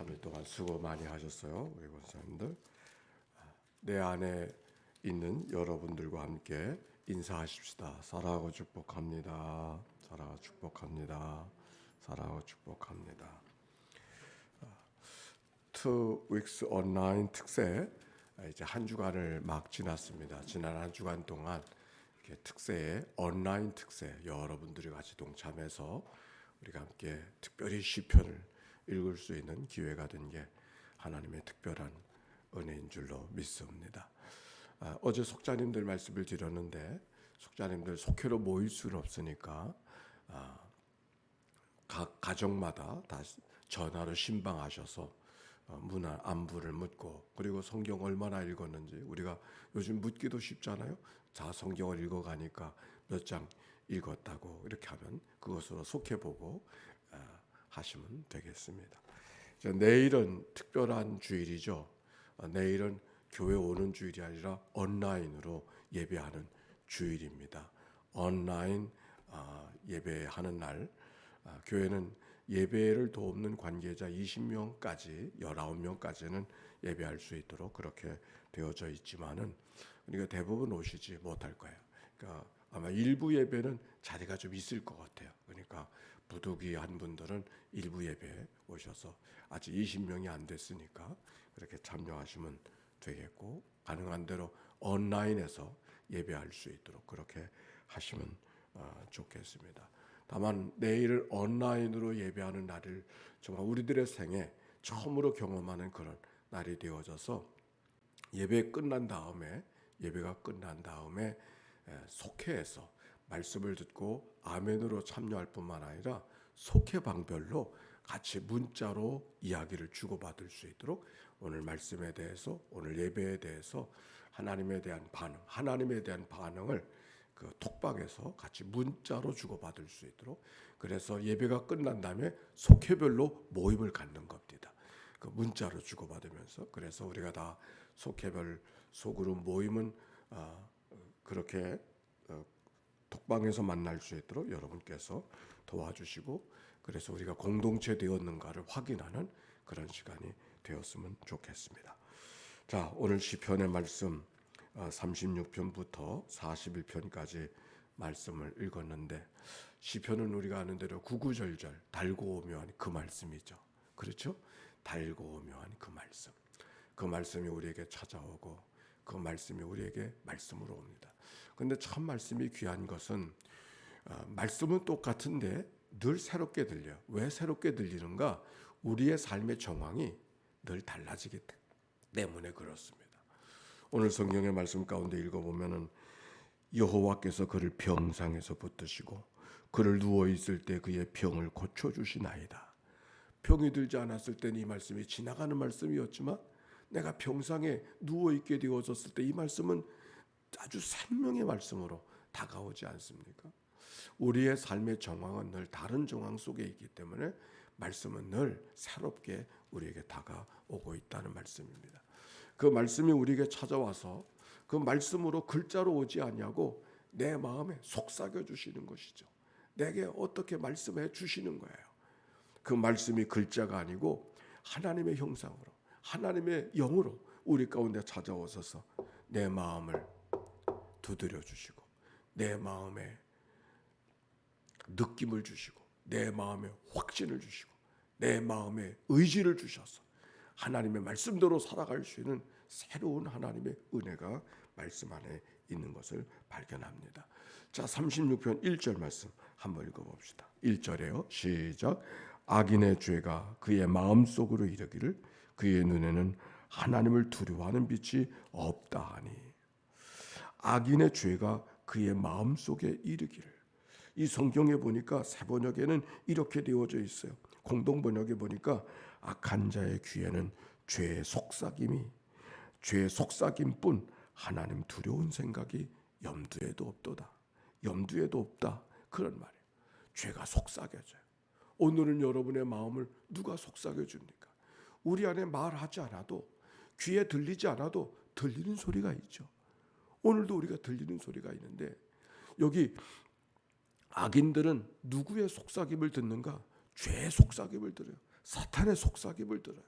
3일 동안 수고 많이 하셨어요. 우리 권사님들. 내 안에 있는 여러분들과 함께 인사하십시다. 사랑하고 축복합니다. 사랑하고 축복합니다. 사랑하고 축복합니다. Two Weeks Online 특세 이제 한 주간을 막 지났습니다. 지난 한 주간 동안 이렇게 특세에 온라인 특세 여러분들이 같이 동참해서 우리가 함께 특별히 시편을 읽을 수 있는 기회가 된 게 하나님의 특별한 은혜인 줄로 믿습니다. 아, 어제 속자님들 말씀을 드렸는데 속자님들 속회로 모일 수는 없으니까 아, 각 가정마다 다 전화로 신방하셔서 어, 문화 안부를 묻고 그리고 성경 얼마나 읽었는지 우리가 요즘 묻기도 쉽잖아요. 자 성경을 읽어가니까 몇 장 읽었다고 이렇게 하면 그것으로 속해보고 어, 하시면 되겠습니다. 자, 내일은 특별한 주일이죠. 어, 내일은 교회 오는 주일이 아니라 온라인으로 예배하는 주일입니다. 온라인 아, 예배하는 날 아, 교회는 예배를 돕는 관계자 20명까지 19명까지는 예배할 수 있도록 그렇게 되어져 있지만은 우리가 대부분 오시지 못할 거예요. 그러니까 아마 일부 예배는 자리가 좀 있을 것 같아요. 그러니까 부득이한 분들은 일부 예배에 오셔서 아직 20명이 안 됐으니까 그렇게 참여하시면 되겠고 가능한 대로 온라인에서 예배할 수 있도록 그렇게 하시면 어, 좋겠습니다. 다만 내일을 온라인으로 예배하는 날을 정말 우리들의 생에 처음으로 경험하는 그런 날이 되어져서 예배 끝난 다음에 예배가 끝난 다음에 에, 속회에서 말씀을 듣고 아멘으로 참여할 뿐만 아니라 속회방별로 같이 문자로 이야기를 주고받을 수 있도록 오늘 말씀에 대해서 오늘 예배에 대해서 하나님에 대한 반응, 하나님에 대한 반응을 그 톡방에서 같이 문자로 주고받을 수 있도록 그래서 예배가 끝난 다음에 속회별로 모임을 갖는 겁니다. 그 문자로 주고받으면서 그래서 우리가 다 속회별 소그룹 모임은 아, 그렇게 어, 톡방에서 만날 수 있도록 여러분께서 도와주시고 그래서 우리가 공동체 되었는가를 확인하는 그런 시간이 되었으면 좋겠습니다. 자, 오늘 시편의 말씀 36편부터 41편까지 말씀을 읽었는데 시편은 우리가 아는 대로 구구절절 달고 오묘한 그 말씀이죠. 그렇죠? 달고 오묘한 그 말씀. 그 말씀이 우리에게 찾아오고 그 말씀이 우리에게 말씀으로 옵니다. 근데 참 말씀이 귀한 것은 어, 말씀은 똑같은데 늘 새롭게 들려. 왜 새롭게 들리는가? 우리의 삶의 정황이 늘 달라지기 때문에 그렇습니다. 오늘 성경의 말씀 가운데 읽어보면은 여호와께서 그를 병상에서 붙드시고 그를 누워 있을 때 그의 병을 고쳐 주시나이다. 병이 들지 않았을 때는 이 말씀이 지나가는 말씀이었지만 내가 병상에 누워 있게 되어졌을 때 이 말씀은 아주 생명의 말씀으로 다가오지 않습니까? 우리의 삶의 정황은 늘 다른 정황 속에 있기 때문에 말씀은 늘 새롭게 우리에게 다가오고 있다는 말씀입니다. 그 말씀이 우리에게 찾아와서 그 말씀으로 글자로 오지 않냐고 내 마음에 속삭여 주시는 것이죠. 내게 어떻게 말씀해 주시는 거예요. 그 말씀이 글자가 아니고 하나님의 형상으로 하나님의 영으로 우리 가운데 찾아오셔서 내 마음을 두드려 주시고 내 마음에 느낌을 주시고 내 마음에 확신을 주시고 내 마음에 의지를 주셔서 하나님의 말씀대로 살아갈 수 있는 새로운 하나님의 은혜가 말씀 안에 있는 것을 발견합니다. 자, 36편 1절 말씀 한번 읽어 봅시다. 1절에요. 시작. 악인의 죄가 그의 마음속으로 이르기를 그의 눈에는 하나님을 두려워하는 빛이 없다 하니 악인의 죄가 그의 마음 속에 이르기를 이 성경에 보니까 새 번역에는 이렇게 되어져 있어요. 공동 번역에 보니까 악한 자의 귀에는 죄의 속삭임이 죄의 속삭임뿐 하나님 두려운 생각이 염두에도 없도다. 염두에도 없다. 그런 말이에요. 죄가 속삭여져요. 오늘은 여러분의 마음을 누가 속삭여 줍니까? 우리 안에 말하지 않아도 귀에 들리지 않아도 들리는 소리가 있죠. 오늘도 우리가 들리는 소리가 있는데 여기 악인들은 누구의 속삭임을 듣는가? 죄의 속삭임을 들어요. 사탄의 속삭임을 들어요.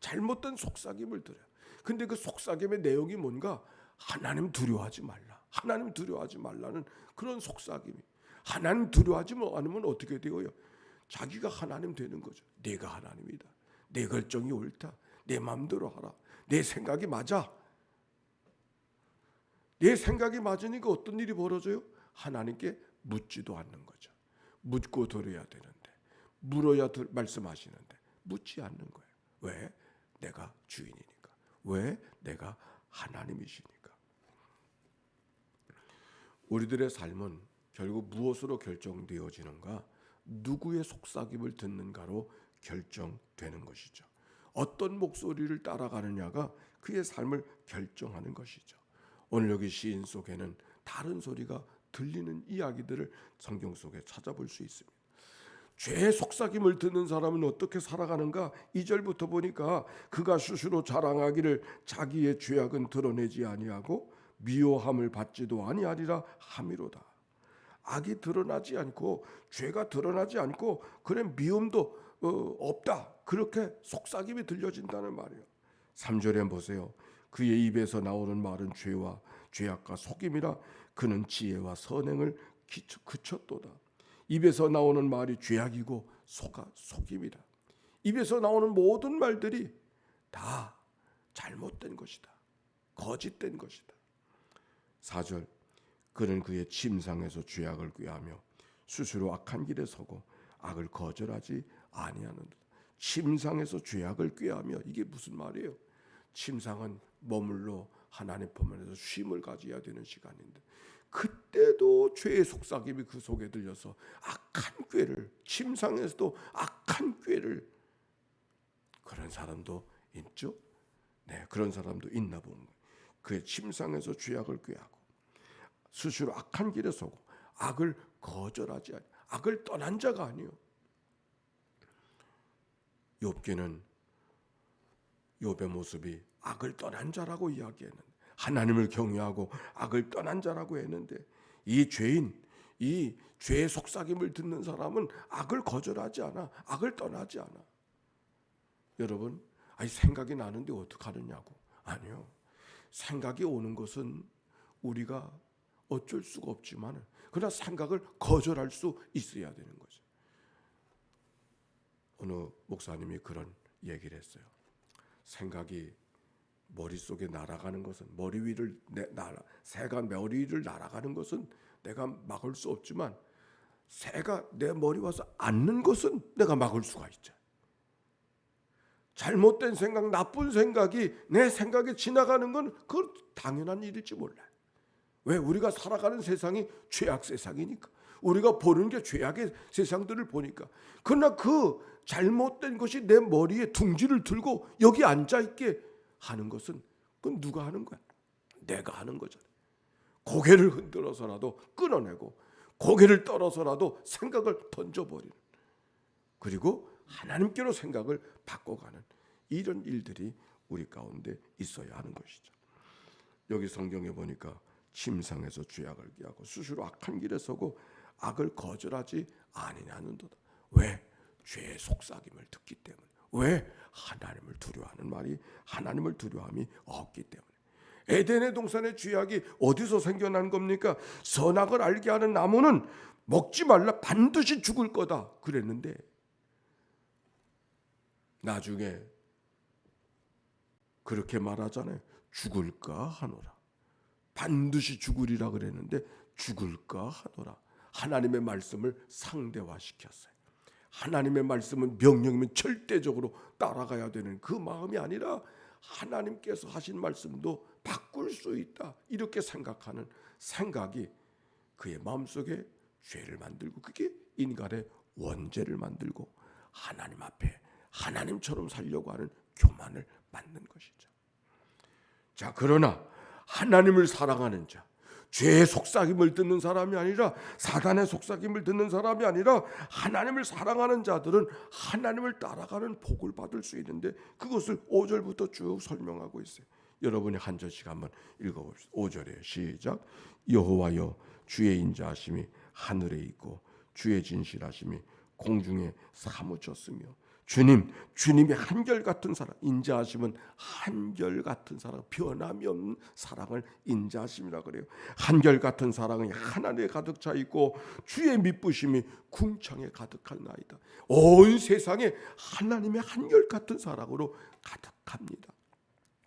잘못된 속삭임을 들어요. 근데 그 속삭임의 내용이 뭔가 하나님 두려워하지 말라. 하나님 두려워하지 말라는 그런 속삭임이. 하나님 두려워하지 않으면 어떻게 되어요? 자기가 하나님 되는 거죠. 내가 하나님이다. 내 결정이 옳다. 내 마음대로 하라. 내 생각이 맞아. 내 생각이 맞으니까 어떤 일이 벌어져요? 하나님께 묻지도 않는 거죠. 묻고 들어야 되는데 물어야 들, 말씀하시는데 묻지 않는 거예요. 왜? 내가 주인이니까. 왜? 내가 하나님이시니까. 우리들의 삶은 결국 무엇으로 결정되어지는가? 누구의 속삭임을 듣는가로 결정되는 것이죠. 어떤 목소리를 따라가느냐가 그의 삶을 결정하는 것이죠. 오늘 여기 시인 속에는 다른 소리가 들리는 이야기들을 성경 속에 찾아볼 수 있습니다. 죄의 속삭임을 듣는 사람은 어떻게 살아가는가? 2절부터 보니까 그가 스스로 자랑하기를 자기의 죄악은 드러내지 아니하고 미워함을 받지도 아니하리라 함이로다. 악이 드러나지 않고 죄가 드러나지 않고 그래 미움도 어, 없다. 그렇게 속삭임이 들려진다는 말이에요. 3절에 보세요. 그의 입에서 나오는 말은 죄와 죄악과 속임이라 그는 지혜와 선행을 그쳤도다. 입에서 나오는 말이 죄악이고 속아 속임이라. 입에서 나오는 모든 말들이 다 잘못된 것이다. 거짓된 것이다. 4절 그는 그의 침상에서 죄악을 꾀하며 스스로 악한 길에 서고 악을 거절하지 아니하는 침상에서 죄악을 꾀하며 이게 무슨 말이에요? 침상은 머물러 하나님 품 안에서 쉼을 가져야 되는 시간인데 그때도 죄의 속삭임이 그 속에 들려서 악한 꾀를 침상에서도 악한 꾀를 그런 사람도 있죠. 네, 그런 사람도 있나 보는 거예요. 그의 침상에서 죄악을 꾀하고 스스로 악한 길에 서고 악을 거절하지 아니 악을 떠난 자가 아니요. 욥기는 욥의 모습이 악을 떠난 자라고 이야기했는데 하나님을 경외하고 악을 떠난 자라고 했는데 이 죄인 이 죄의 속삭임을 듣는 사람은 악을 거절하지 않아 악을 떠나지 않아. 여러분 아니 생각이 나는데 어떡하느냐고. 아니요. 생각이 오는 것은 우리가 어쩔 수가 없지만 그러나 생각을 거절할 수 있어야 되는 거죠. 어느 목사님이 그런 얘기를 했어요. 생각이 머릿속에 날아가는 것은 머리 위를 내, 날아 새가 머리 위를 날아가는 것은 내가 막을 수 없지만 새가 내 머리 와서 앉는 것은 내가 막을 수가 있죠. 잘못된 생각, 나쁜 생각이 내 생각에 지나가는 건 그건 당연한 일일지 몰라요. 왜 우리가 살아가는 세상이 죄악 세상이니까 우리가 보는 게 죄악의 세상들을 보니까 그러나 그 잘못된 것이 내 머리에 둥지를 들고 여기 앉아 있게 하는 것은 그건 누가 하는 거야? 내가 하는 거잖아. 고개를 흔들어서라도 끊어내고 고개를 떨어서라도 생각을 던져버리는 그리고 하나님께로 생각을 바꿔가는 이런 일들이 우리 가운데 있어야 하는 것이죠. 여기 성경에 보니까 침상에서 죄악을 기하고 스스로 악한 길에 서고 악을 거절하지 아니냐는도다. 왜? 죄의 속삭임을 듣기 때문에. 왜? 하나님을 두려워하는 말이 하나님을 두려움이 없기 때문에. 에덴의 동산의 죄악이 어디서 생겨난 겁니까? 선악을 알게 하는 나무는 먹지 말라 반드시 죽을 거다 그랬는데 나중에 그렇게 말하잖아요. 죽을까 하노라. 반드시 죽으리라 그랬는데 죽을까 하노라. 하나님의 말씀을 상대화시켰어요. 하나님의 말씀은 명령이면 절대적으로 따라가야 되는 그 마음이 아니라 하나님께서 하신 말씀도 바꿀 수 있다. 이렇게 생각하는 생각이 그의 마음속에 죄를 만들고 그게 인간의 원죄를 만들고 하나님 앞에 하나님처럼 살려고 하는 교만을 만든 것이죠. 자, 그러나 하나님을 사랑하는 자, 죄의 속삭임을 듣는 사람이 아니라 사단의 속삭임을 듣는 사람이 아니라 하나님을 사랑하는 자들은 하나님을 따라가는 복을 받을 수 있는데 그것을 5절부터 쭉 설명하고 있어요. 여러분이 한 절씩 한번 읽어봅시다. 5절에 시작. 여호와여 주의 인자하심이 하늘에 있고 주의 진실하심이 공중에 사무쳤으며 주님, 주님의 한결 같은 사랑, 인자하심은 한결 같은 사랑, 변함이 없는 사랑을 인자하심이라 그래요. 한결 같은 사랑이 하나님에 가득 차 있고 주의 미쁘심이 궁창에 가득한 나이다. 온 세상에 하나님의 한결 같은 사랑으로 가득합니다.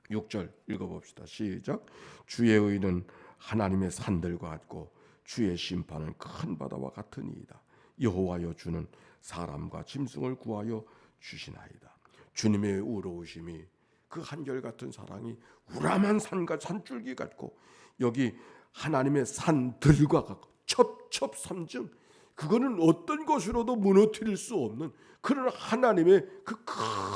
6절 읽어봅시다. 시작. 주의 의는 하나님의 산들과 같고 주의 심판은 큰 바다와 같으니이다. 여호와여 주는 사람과 짐승을 구하여 주시나이다. 주님의 의로우심이 그 한결 같은 사랑이 우람한 산과 산줄기 같고 여기 하나님의 산들과 같고 첩첩삼증 그거는 어떤 것으로도 무너뜨릴 수 없는 그런 하나님의 그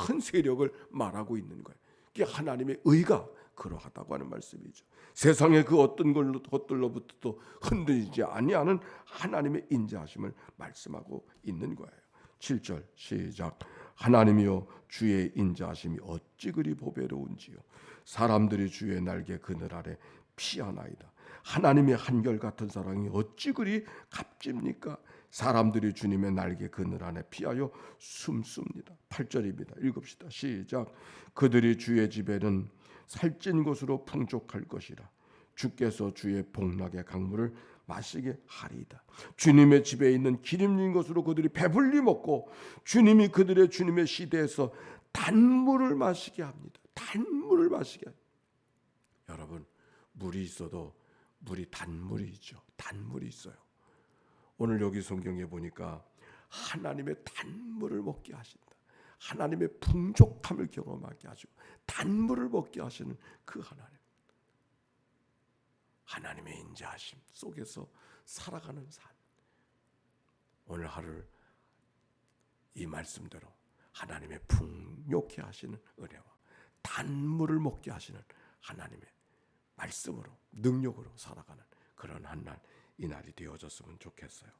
큰 세력을 말하고 있는 거예요. 이게 하나님의 의가 그러하다고 하는 말씀이죠. 세상의 그 어떤 것들로부터도 흔들리지 아니하는 하나님의 인자하심을 말씀하고 있는 거예요. 7절 시작. 하나님이여 주의 인자하심이 어찌 그리 보배로운지요. 사람들이 주의 날개 그늘 아래 피하나이다. 하나님의 한결 같은 사랑이 어찌 그리 값집니까? 사람들이 주님의 날개 그늘 안에 피하여 숨습니다. 8절입니다. 읽읍시다. 시작. 그들이 주의 집에는 살찐 것으로 풍족할 것이라. 주께서 주의 복락의 강물을 마시게 하리이다. 주님의 집에 있는 기름진 것으로 그들이 배불리 먹고 주님이 그들의 주님의 시대에서 단물을 마시게 합니다. 단물을 마시게. 여러분 물이 있어도 물이 단물이 있죠. 단물이 있어요. 오늘 여기 성경에 보니까 하나님의 단물을 먹게 하신다. 하나님의 풍족함을 경험하게 하시고 단물을 먹게 하시는 그 하나님. 하나님의 인자하심 속에서 살아가는 삶. 오늘 하루를 이 말씀대로 하나님의 풍요케 하시는 은혜와 단물을 먹게 하시는 하나님의 말씀으로 능력으로 살아가는 그런 한 날 이 날이 되어졌으면 좋겠어요.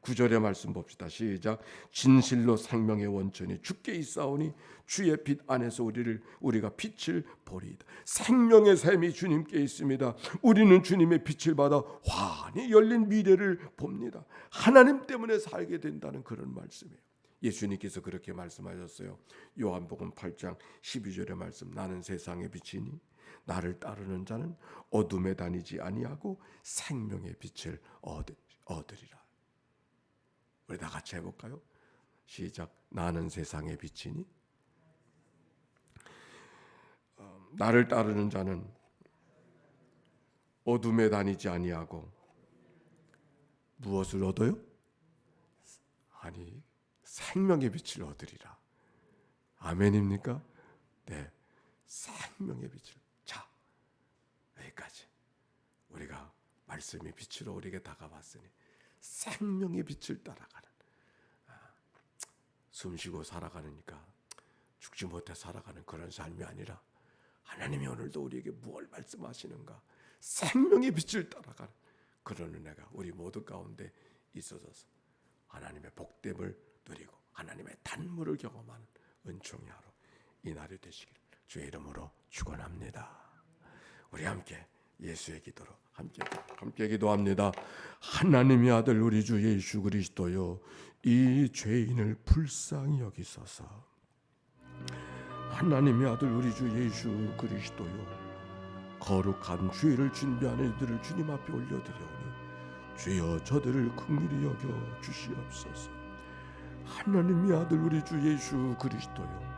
구절의 말씀 봅시다. 시작. 진실로 생명의 원천이 주께 있사오니 주의 빛 안에서 우리를 우리가 빛을 보리이다. 생명의 샘이 주님께 있습니다. 우리는 주님의 빛을 받아 환히 열린 미래를 봅니다. 하나님 때문에 살게 된다는 그런 말씀이에요. 예수님께서 그렇게 말씀하셨어요. 요한복음 8장 12절의 말씀 나는 세상의 빛이니 나를 따르는 자는 어둠에 다니지 아니하고 생명의 빛을 얻으리라. 우리 다 같이 해볼까요? 시작. 나는 세상의 빛이니 어, 나를 따르는 자는 어둠에 다니지 아니하고 무엇을 얻어요? 아니 생명의 빛을 얻으리라. 아멘입니까? 네, 생명의 빛을. 여기까지 우리가 말씀의 빛으로 우리에게 다가왔으니 생명의 빛을 따라가는 아, 숨쉬고 살아가니까 죽지 못해 살아가는 그런 삶이 아니라 하나님이 오늘도 우리에게 무엇 말씀하시는가 생명의 빛을 따라가는 그런 은혜가 우리 모두 가운데 있어져서 하나님의 복됨을 누리고 하나님의 단물을 경험하는 은총의 하루 이 날이 되시기를 주의 이름으로 축원합니다. 우리 함께 예수의 기도로 함께 함께 기도합니다. 하나님의 아들 우리 주 예수 그리스도요 이 죄인을 불쌍히 여기소서. 하나님의 아들 우리 주 예수 그리스도요 거룩한 주의를 준비하는 이들을 주님 앞에 올려드려오니 주여 저들을 긍휼히 여겨 주시옵소서. 하나님의 아들 우리 주 예수 그리스도요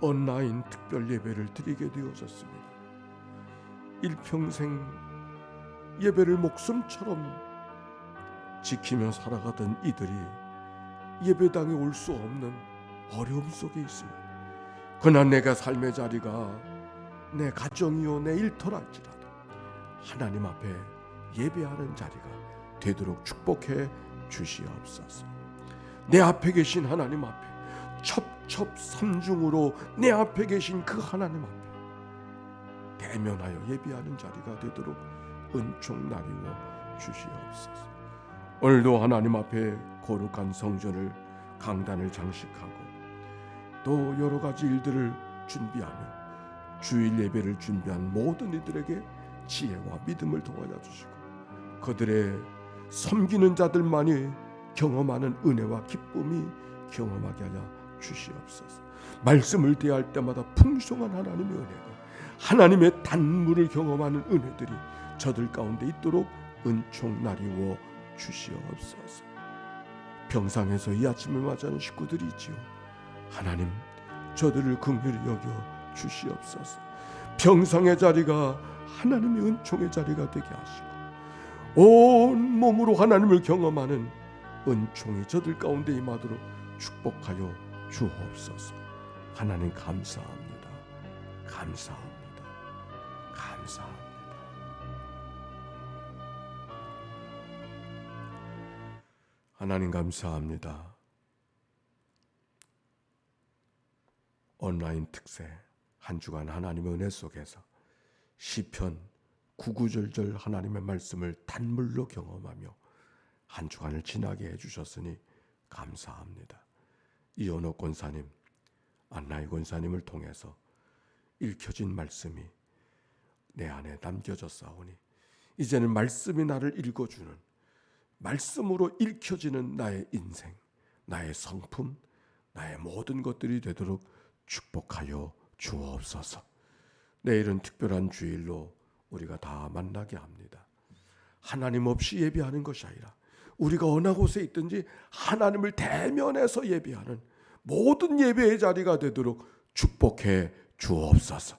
온라인 특별 예배를 드리게 되어졌습니다. 일평생 예배를 목숨처럼 지키며 살아가던 이들이 예배당에 올 수 없는 어려움 속에 있습니다. 그러나 내가 삶의 자리가 내 가정이요 내 일터랄지라도 하나님 앞에 예배하는 자리가 되도록 축복해 주시옵소서. 내 앞에 계신 하나님 앞에 첩첩 삼중으로 내 앞에 계신 그 하나님 앞에 대면하여 예비하는 자리가 되도록 은총 나뉘어 주시옵소서. 오늘도 하나님 앞에 거룩한 성전을 강단을 장식하고 또 여러 가지 일들을 준비하며 주일 예배를 준비한 모든 이들에게 지혜와 믿음을 도와줘 주시고 그들의 섬기는 자들만이 경험하는 은혜와 기쁨이 경험하게 하여 주시옵소서. 말씀을 대할 때마다 풍성한 하나님의 은혜가 하나님의 단물을 경험하는 은혜들이 저들 가운데 있도록 은총 나리워 주시옵소서. 병상에서 이 아침을 맞이하는 식구들이 있지요. 하나님 저들을 긍휼히 여겨 주시옵소서. 병상의 자리가 하나님의 은총의 자리가 되게 하시고 온 몸으로 하나님을 경험하는 은총이 저들 가운데 임하도록 축복하여 주옵소서. 하나님 감사합니다. 감사합니다. 감사합니다. 하나님 감사합니다. 온라인 특세 한 주간 하나님의 은혜 속에서 시편 구구절절 하나님의 말씀을 단물로 경험하며 한 주간을 지나게 해주셨으니 감사합니다. 이현호 권사님, 안나희 권사님을 통해서 읽혀진 말씀이 내 안에 남겨졌사오니 이제는 말씀이 나를 읽어주는 말씀으로 읽혀지는 나의 인생, 나의 성품, 나의 모든 것들이 되도록 축복하여 주옵소서. 내일은 특별한 주일로 우리가 다 만나게 합니다. 하나님 없이 예배하는 것이 아니라 우리가 어느 곳에 있든지 하나님을 대면해서 예배하는 모든 예배의 자리가 되도록 축복해 주옵소서.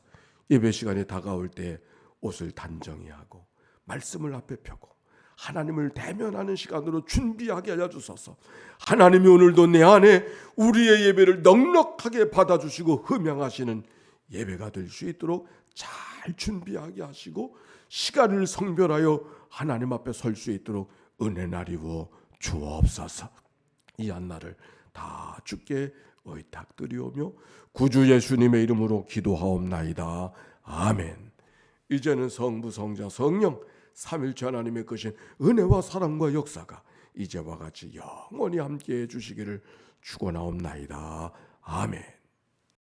예배 시간이 다가올 때 옷을 단정히 하고 말씀을 앞에 펴고 하나님을 대면하는 시간으로 준비하게 하여 주소서. 하나님이 오늘도 내 안에 우리의 예배를 넉넉하게 받아주시고 흠양하시는 예배가 될 수 있도록 잘 준비하게 하시고 시간을 성별하여 하나님 앞에 설 수 있도록 은혜 나리워 주옵소서. 이 한날을 다 주께 의탁드리오며 구주 예수님의 이름으로 기도하옵나이다. 아멘. 이제는 성부 성자 성령 삼일체 하나님의 크신 은혜와 사랑과 역사가 이제와 같이 영원히 함께해 주시기를 축원하옵나이다. 아멘.